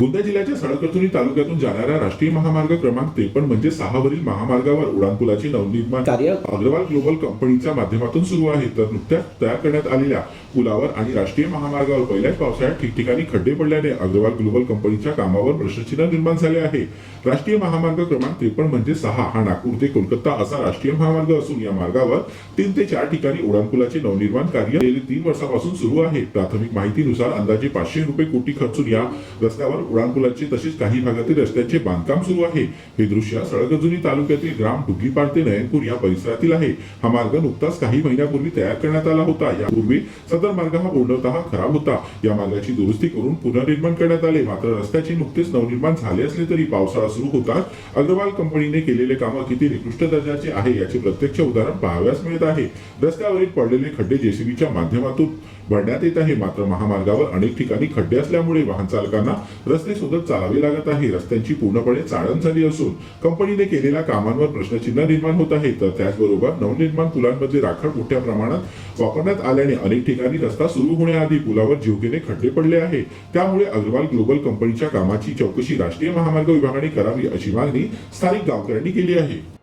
गोंदिया जिल्ह्याच्या सडकरतुनी तालुक्यातून जाणाऱ्या राष्ट्रीय महामार्ग क्रमांक त्रेपन्न म्हणजे सहावरील महामार्गावर उडानपुलाचे नवनिर्माण कार्य? अग्रवाल ग्लोबल कंपनीच्या माध्यमातून सुरू आहे. तर नुकत्याच तयार करण्यात आलेल्या पुलावर आणि राष्ट्रीय महामार्गावर पहिल्याच पावसाळ्यात ठिकठिकाणी खड्डे पडल्याने अग्रवाल ग्लोबल कंपनीच्या कामावर प्रश्नचिन्ह निर्माण झाले आहे. राष्ट्रीय महामार्ग क्रमांक त्रेपन्न म्हणजे सहा हा नागपूर ते कोलकाता असा राष्ट्रीय महामार्ग असून या मार्गावर तीन ते चार ठिकाणी उडानपुलाचे नवनिर्माण कार्य गेली तीन वर्षापासून सुरू आहे. प्राथमिक माहितीनुसार अंदाजे पाचशे रुपये कोटी खर्चून या रस्त्यावर उडानपुलाचे तसेच काही भागातील रस्त्यांचे बांधकाम सुरू आहे. हे दृश्य सळगजुनी तालुक्यातील ग्राम डुगीपाड ते नयनपूर या परिसरातील आहे. हा मार्ग नुकताच काही महिन्यापूर्वी तयार करण्यात आला होता. यापूर्वी सदर मार्ग हा पूर्णतः खराब होता या मार्गाची दुरुस्ती करून पुनर्निर्माण करण्यात आले. मात्र रस्त्याचे नुकतेच नवनिर्माण झाले असले तरी पावसाळा सुरू होताच. अग्रवाल कंपनीने केलेले काम किती निकृष्ट दर्जाचे आहे याचे प्रत्यक्ष उदाहरण पाहाव्यास मिळत आहे. रस्त्यावरील पडलेले खड्डे जेसीबीच्या माध्यमातून भरण्यात येत आहे. मात्र महामार्गावर अनेक ठिकाणी खड्डे असल्यामुळे वाहन चालकांना रस्ते सोबत चालावे लागत आहे. रस्त्यांची पूर्णपणे चाळण झाली असून कंपनीने केलेल्या कामांवर प्रश्नचिन्ह निर्माण होत आहे. तर त्याचबरोबर नवनिर्माण पुलांमध्ये राखड मोठ्या प्रमाणात वापरण्यात आल्याने अनेक ठिकाणी ठिकाणी रस्ता सुरू होण्याआधी पुलावर जीवघेणे खड्डे पडले आहे त्यामुळे अग्रवाल ग्लोबल कंपनीच्या कामाची चौकशी राष्ट्रीय महामार्ग विभागाने करावी अशी मागणी स्थानिक गावकऱ्यांनी केली आहे.